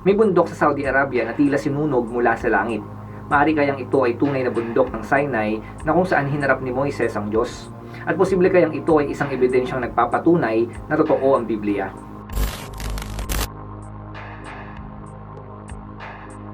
May bundok sa Saudi Arabia na tila sinunog mula sa langit. Maaari kayang ito ay tunay na bundok ng Sinai na kung saan hinarap ni Moises ang Diyos. At posible kayang ito ay isang ebidensyang nagpapatunay na totoo ang Biblia.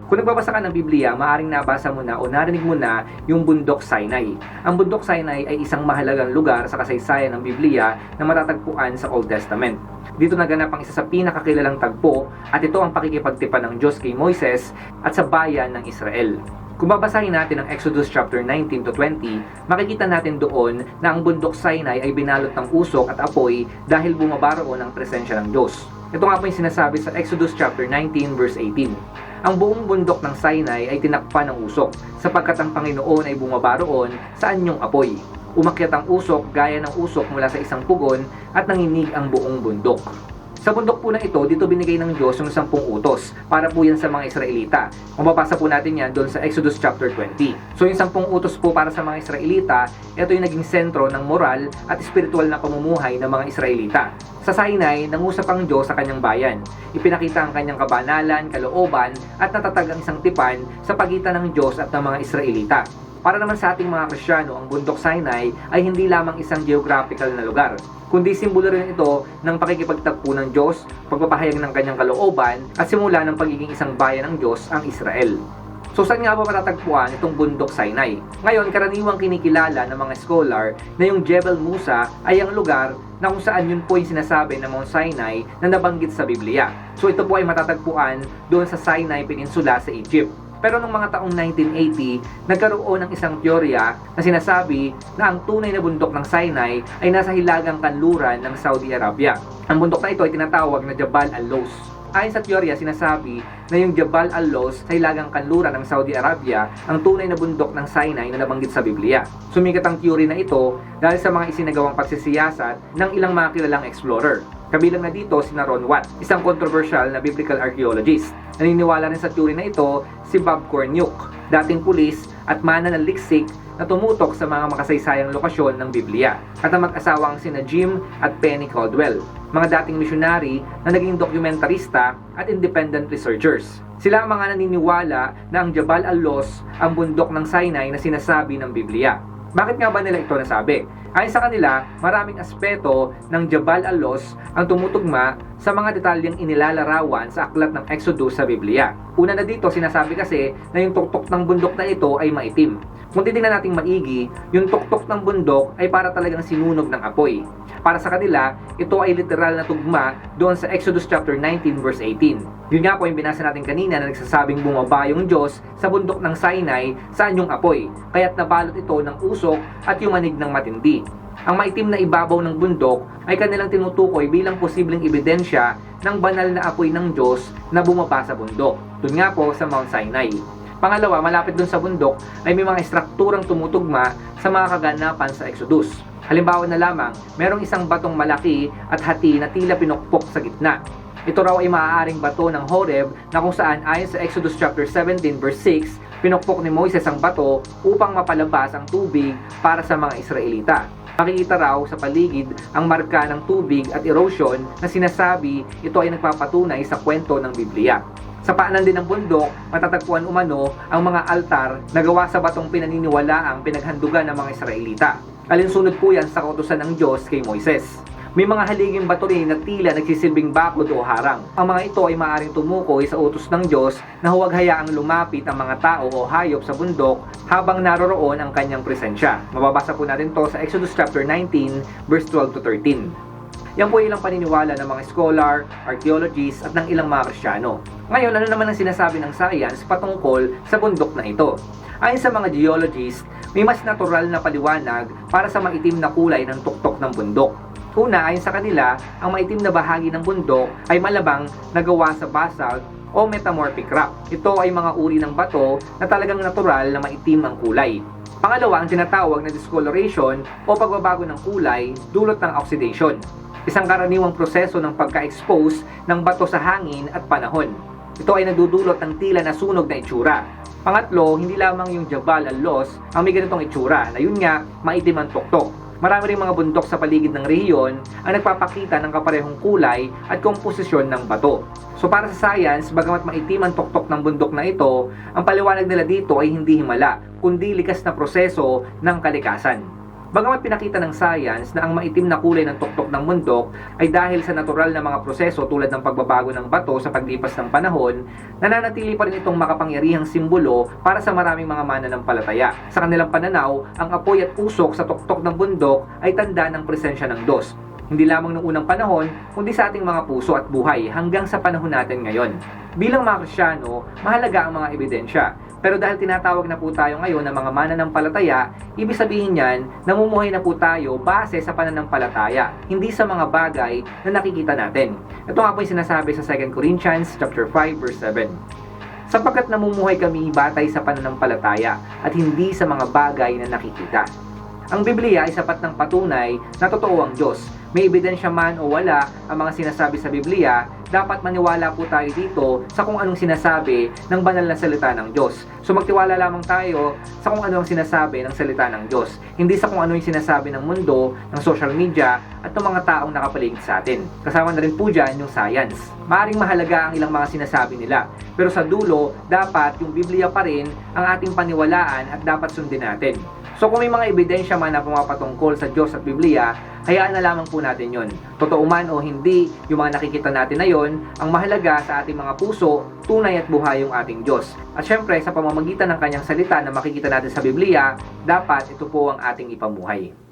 Kung nagbabasa ka ng Biblia, maaring nabasa mo na o narinig mo na yung bundok Sinai. Ang bundok Sinai ay isang mahalagang lugar sa kasaysayan ng Biblia na matatagpuan sa Old Testament. Dito naganap ang isa sa pinakakilalang tagpo at ito ang pakikipagtipan ng Diyos kay Moises at sa bayan ng Israel. Kung babasahin natin ang Exodus chapter 19 to 20, makikita natin doon na ang bundok Sinai ay binalot ng usok at apoy dahil bumaba roon ang presensya ng Diyos. Ito nga po yung sinasabi sa Exodus chapter 19 verse 18. Ang buong bundok ng Sinai ay tinakpan ng usok sapagkat ang Panginoon ay bumaba roon sa anyong apoy. Umakyat ang usok gaya ng usok mula sa isang pugon at nanginig ang buong bundok. Sa bundok po na ito, dito binigay ng Diyos yung sampung utos para po yan sa mga Israelita. Mababasa po natin yan doon sa Exodus chapter 20. So yung sampung utos po para sa mga Israelita, ito yung naging sentro ng moral at spiritual na pamumuhay ng mga Israelita. Sa Sinai, nangusap ang Diyos sa kanyang bayan. Ipinakita ang kanyang kabanalan, kalooban, at natatag ang isang tipan sa pagitan ng Diyos at ng mga Israelita. Para naman sa ating mga Krisyano, ang bundok Sinai ay hindi lamang isang geographical na lugar, kundi simbolo rin ito ng pakikipagtagpo ng Diyos, pagpapahayag ng kanyang kalooban, at simula ng pagiging isang bayan ng Diyos ang Israel. So saan nga ba matatagpuan itong bundok Sinai? Ngayon, karaniwang kinikilala ng mga scholar na yung Jebel Musa ay ang lugar na kung saan yun po yung sinasabi ng Mount Sinai na nabanggit sa Biblia. So ito po ay matatagpuan doon sa Sinai Peninsula sa Egypt. Pero noong mga taong 1980, nagkaroon ng isang teorya na sinasabi na ang tunay na bundok ng Sinai ay nasa hilagang kanluran ng Saudi Arabia. Ang bundok na ito ay tinatawag na Jabal al-Los. Ayon sa teorya, sinasabi na yung Jabal al-Los sa hilagang kanluran ng Saudi Arabia ang tunay na bundok ng Sinai na nabanggit sa Biblia. Sumikat ang theory na ito dahil sa mga isinagawang pagsisiyasat ng ilang mga kilalang explorer. Kabilang na dito si Ron Watt, isang controversial na biblical archaeologist. Naniniwala rin sa theory na ito si Bob Cornuke, dating pulis at mana ng liksik na tumutok sa mga makasaysayang lokasyon ng Biblia at ang mag-asawang sina Jim at Penny Caldwell, mga dating missionary na naging dokumentarista at independent researchers. Sila ang mga naniniwala na ang Jabal al-Los ang bundok ng Sinai na sinasabi ng Biblia. Bakit nga ba nila ito nasabi? Ayon sa kanila, maraming aspeto ng Jabal al-Los ang tumutugma sa mga detalyeng inilalarawan sa aklat ng Exodus sa Biblia. Una na dito, sinasabi kasi na yung tuktok ng bundok na ito ay maitim. Kung titingnan natin maigi, yung tuktok ng bundok ay para talagang sinunog ng apoy. Para sa kanila, ito ay literal na tugma doon sa Exodus chapter 19 verse 18. Yun nga po yung binasa natin kanina na nagsasabing bumaba yung Diyos sa bundok ng Sinai sa anyong apoy, kaya't nabalot ito ng usok at yung manig ng matindi. Ang maitim na ibabaw ng bundok ay kanilang tinutukoy bilang posibleng ebidensya ng banal na apoy ng Diyos na bumaba sa bundok. Doon nga po sa Mount Sinai. Pangalawa, malapit dun sa bundok ay may mga estrukturang tumutugma sa mga kaganapan sa Exodus. Halimbawa na lamang, merong isang batong malaki at hati na tila pinukpok sa gitna. Ito raw ay maaaring bato ng Horeb na kung saan ayon sa Exodus chapter 17 verse 6, pinukpok ni Moises ang bato upang mapalabas ang tubig para sa mga Israelita. Makikita raw sa paligid ang marka ng tubig at erosion na sinasabi ito ay nagpapatunay sa kwento ng Biblia. Sa paanan din ng bundok, matatagpuan umano ang mga altar na gawa sa batong pinaniniwalaang pinaghandugan ng mga Israelita. Alinsunod po yan sa kautusan ng Diyos kay Moises. May mga haliging bato rin na tila nagsisilbing bakod o harang. Ang mga ito ay maaaring tumukoy sa utos ng Diyos na huwag hayaang lumapit ang mga tao o hayop sa bundok habang naroroon ang kanyang presensya. Mababasa po natin to sa Exodus chapter 19 verse 12 to 13. Yan po ilang paniniwala ng mga scholar, archaeologists at ng ilang mga Kristyano. Ngayon, ano naman ang sinasabi ng science patungkol sa bundok na ito? Ayon sa mga geologists, may mas natural na paliwanag para sa maitim na kulay ng tuktok ng bundok. Una, ayon sa kanila, ang maitim na bahagi ng bundok ay malabang nagawa sa basalt o metamorphic rock. Ito ay mga uri ng bato na talagang natural na maitim ang kulay. Pangalawa, ang tinatawag na discoloration o pagbabago ng kulay dulot ng oxidation. Isang karaniwang proseso ng pagka-expose ng bato sa hangin at panahon. Ito ay nagdudulot ng tila na sunog na itsura. Pangatlo, hindi lamang yung Jabal al-Los ang may ganitong itsura na yun nga, maitim ang tuktok. Marami ring mga bundok sa paligid ng rehiyon ang nagpapakita ng kaparehong kulay at komposisyon ng bato. So para sa science, bagamat maitim ang tuktok ng bundok na ito, ang paliwanag nila dito ay hindi himala, kundi likas na proseso ng kalikasan. Bagamat pinakita ng science na ang maitim na kulay ng tuktok ng bundok ay dahil sa natural na mga proseso tulad ng pagbabago ng bato sa paglipas ng panahon, nananatili pa rin itong makapangyarihang simbolo para sa maraming mga mananampalataya. Sa kanilang pananaw, ang apoy at usok sa tuktok ng bundok ay tanda ng presensya ng Diyos. Hindi lamang noong unang panahon, kundi sa ating mga puso at buhay hanggang sa panahon natin ngayon. Bilang mga Krisyano, mahalaga ang mga ebidensya. Pero dahil tinatawag na po tayo ngayon ng mga mananampalataya, ibig sabihin yan, namumuhay na po tayo base sa pananampalataya, hindi sa mga bagay na nakikita natin. Ito nga po yung sinasabi sa 2 Corinthians chapter 5 verse 7. Sapagkat namumuhay kami batay sa pananampalataya at hindi sa mga bagay na nakikita. Ang Biblia ay sapat ng patunay na totoo ang Diyos. May ebidensya man o wala ang mga sinasabi sa Biblia, dapat maniwala po tayo dito sa kung anong sinasabi ng banal na salita ng Diyos. So magtiwala lamang tayo sa kung ano ang sinasabi ng salita ng Diyos, hindi sa kung ano yung sinasabi ng mundo, ng social media, at ng mga taong nakapaligid sa atin. Kasama na rin po dyan yung science. Maaring mahalaga ang ilang mga sinasabi nila, pero sa dulo, dapat yung Biblia pa rin ang ating paniwalaan at dapat sundin natin. So kung may mga ebidensya man na pumapatungkol sa Diyos at Biblia, hayaan na lamang po natin yon. Totoo man o hindi, yung mga nakikita natin na yon, ang mahalaga sa ating mga puso, tunay at buhay yung ating Diyos. At syempre, sa pamamagitan ng kanyang salita na makikita natin sa Biblia, dapat ito po ang ating ipamuhay.